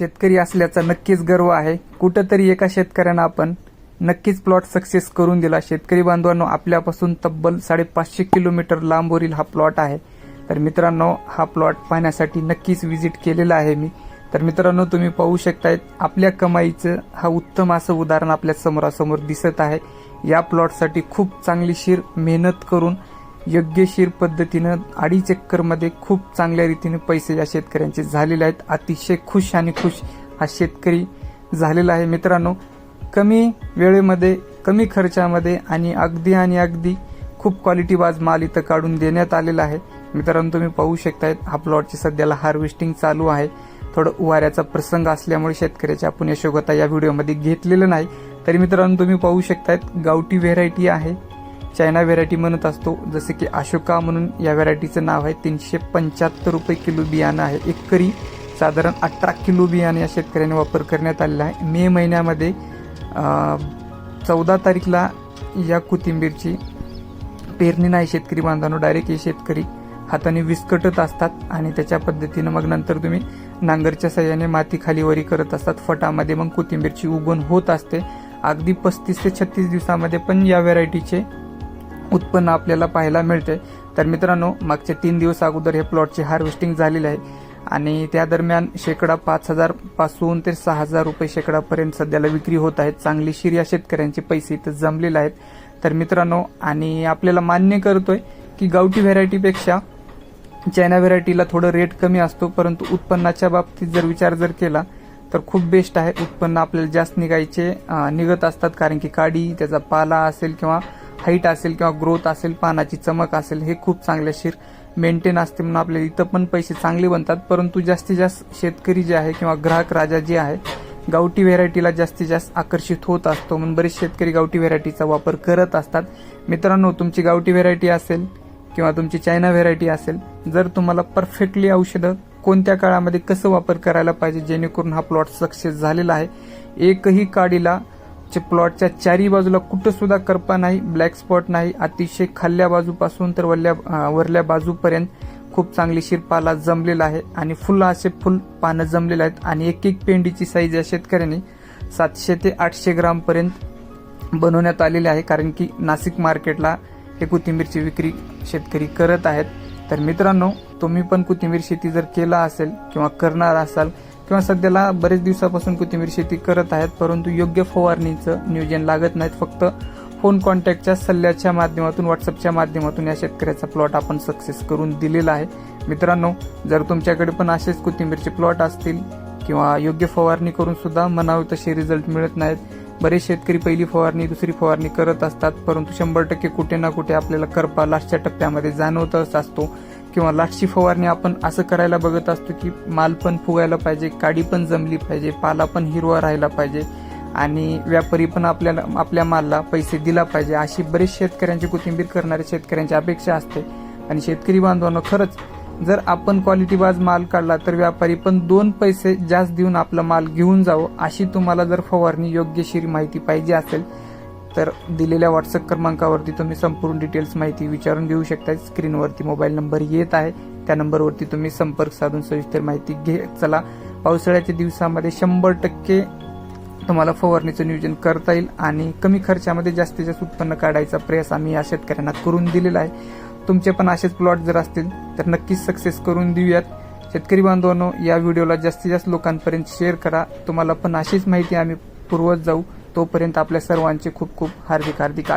शेतकरी असल्याचा नक्कीच गर्व आहे. कुठंतरी एका शेतकऱ्यानं आपण नक्कीच प्लॉट सक्सेस करून दिला. शेतकरी बांधवांनो आपल्यापासून तब्बल साडेपाचशे किलोमीटर लांबवरील हा प्लॉट आहे. तर मित्रांनो हा प्लॉट पाहण्यासाठी नक्कीच व्हिजिट केलेला आहे मी. तर मित्रांनो तुम्ही पाहू शकतायत आपल्या कमाईचं हा उत्तम असं उदाहरण आपल्या समोरासमोर दिसत आहे. या प्लॉटसाठी खूप चांगलीशीर मेहनत करून योग्यशीर पद्धतीनं अडीच एकरमध्ये खूप चांगल्या रीतीने पैसे या शेतकऱ्यांचे झालेले आहेत. अतिशय खुश आणि खुश हा शेतकरी झालेला आहे. मित्रांनो कमी वेळेमध्ये कमी खर्चामध्ये आणि अगदी आणि अगदी खूप क्वालिटी बाज माल इथं काढून देण्यात आलेला आहे. मित्रांनो तुम्ही पाहू शकतायत हा प्लॉटची सध्याला हार्वेस्टिंग चालू आहे. थोडं उवाऱ्याचा प्रसंग असल्यामुळे शेतकऱ्याची आपण यशोगता या व्हिडिओमध्ये घेतलेलं नाही. तरी मित्रांनो तुम्ही पाहू शकतायत गावठी व्हेरायटी आहे. चायना व्हेरायटी म्हणत असतो जसे की अशोका म्हणून या व्हेरायटीचं नाव आहे. तीनशे पंच्याहत्तर रुपये किलो बियाणं आहे. एकरी साधारण अठरा किलो बियाणे या शेतकऱ्याने वापर करण्यात आलेला आहे. मे महिन्यामध्ये चौदा तारीखला या कोथिंबीरची पेरणी नाही शेतकरी बांधवांनो डायरेक्ट हे शेतकरी हाताने विस्कटत असतात आणि त्याच्या पद्धतीनं मग नंतर तुम्ही नांगरच्या सहाय्याने माती खाली वरी करत असतात. फटामध्ये मग कोथिंबीरची उगवण होत असते. अगदी पस्तीस ते छत्तीस दिवसामध्ये पण या व्हेरायटीचे उत्पन्न आपल्याला पाहायला मिळते तर मित्रांनो मागचे तीन दिवस अगोदर हे प्लॉटची हार्वेस्टिंग झालेली आहे. आणि त्या दरम्यान शेकडा पाच हजारपासून ते सहा हजार रुपये शेकडापर्यंत सध्याला विक्री होत आहेत. चांगली शिर्या शेतकऱ्यांचे पैसे इथं जमलेले आहेत. तर मित्रांनो आणि आपल्याला मान्य करतोय की गावठी व्हेरायटीपेक्षा चायना व्हेरायटीला थोडं रेट कमी असतो परंतु उत्पन्नाच्या बाबतीत जर विचार जर केला तर खूप बेस्ट आहे. उत्पन्न आपल्याला जास्त निघायचे निघत असतात. कारण की काडी त्याचा पाला असेल किंवा हाईट असेल किंवा ग्रोथ असेल पानाची चमक असेल हे खूप चांगल्याशीर मेंटेन असते म्हणून आपल्याला इथं पण पैसे चांगले बनतात. परंतु जास्तीत जास्त शेतकरी जे आहे किंवा ग्राहक राजा जे आहे गावठी व्हेरायटीला जास्तीत जास्त आकर्षित होत असतो म्हणून बरेच शेतकरी गावठी व्हेरायटीचा वापर करत असतात. मित्रांनो तुमची गावठी व्हेरायटी असेल किंवा तुमची चायना व्हेरायटी असेल जर तुम्हाला परफेक्टली औषधं कोणत्या काळामध्ये कसं वापर करायला पाहिजे जेणेकरून हा प्लॉट सक्सेस झालेला आहे? एकही काडीला चे प्लॉटच्या चारी बाजूला कुठं सुद्धा करपा नाही ब्लॅक स्पॉट नाही. अतिशय खाल्ल्या बाजूपासून तर वरल्या वरल्या बाजूपर्यंत खूप चांगली शिरपाला जमलेला आहे. आणि फुलं असे फुल पानं जमलेले आहेत. आणि एक एक पेंडीची साईज या शेतकऱ्यांनी सातशे ते आठशे ग्रामपर्यंत बनवण्यात आलेले आहे. कारण की नाशिक मार्केटला हे कोथिंबीरची विक्री शेतकरी करत आहेत. तर मित्रांनो तुम्ही पण कोथिंबीर शेती जर केला असेल किंवा करणार असाल किंवा सध्याला बरेच दिवसापासून कोथिंबीर शेती करत आहेत परंतु योग्य फवारणीचं नियोजन लागत नाहीत. फक्त फोन कॉन्टॅक्टच्या सल्ल्याच्या माध्यमातून व्हॉट्सअपच्या माध्यमातून या शेतकऱ्याचा प्लॉट आपण सक्सेस करून दिलेला आहे. मित्रांनो जर तुमच्याकडे पण असेच कोथिंबीरचे प्लॉट असतील किंवा योग्य फवारणी करून सुद्धा म्हणावे तसे रिझल्ट मिळत नाहीत बरेच शेतकरी पहिली फवारणी दुसरी फवारणी करत असतात परंतु शंभर टक्के कुठे ना कुठे आपल्याला करपा लास्टच्या टप्प्यामध्ये जाणवतच असतो. किंवा लास्टची फवारणी आपण असं करायला बघत असतो की माल पण फुगायला पाहिजे काडी पण जमली पाहिजे पाला पण हिरवा राहायला पाहिजे आणि व्यापारी पण आपल्याला आपल्या मालला पैसे दिला पाहिजे अशी बरेच शेतकऱ्यांची कोथिंबीर करणाऱ्या शेतकऱ्यांची अपेक्षा असते. आणि शेतकरी बांधवांना खरंच जर आपण क्वालिटी बाज माल काढला तर व्यापारी पण दोन पैसे जास्त देऊन आपला माल घेऊन जावं अशी तुम्हाला जर फवारणी योग्यशीर माहिती पाहिजे असेल तर दिलेल्या व्हॉट्सअप क्रमांकावरती तुम्ही संपूर्ण डिटेल्स माहिती विचारून घेऊ शकता. स्क्रीनवरती मोबाईल नंबर येत आहे. त्या नंबरवरती तुम्ही संपर्क साधून सविस्तर माहिती घे. चला पावसाळ्याच्या दिवसामध्ये शंभर टक्के तुम्हाला फवारणीचं नियोजन करता येईल आणि कमी खर्चामध्ये जास्तीत जास्त उत्पन्न काढायचा प्रयास आम्ही या शेतकऱ्यांना करून दिलेला आहे. तुमचे पण असेच प्लॉट जर असतील तर नक्कीच सक्सेस करून देऊयात. शेतकरी बांधवांनो या व्हिडिओला जास्तीत जास्त लोकांपर्यंत शेअर करा. तुम्हाला पण अशीच माहिती आम्ही पुरवत जाऊ. तोपर्यंत आपल्या सर्वांचे खूप खूप हार्दिक हार्दिक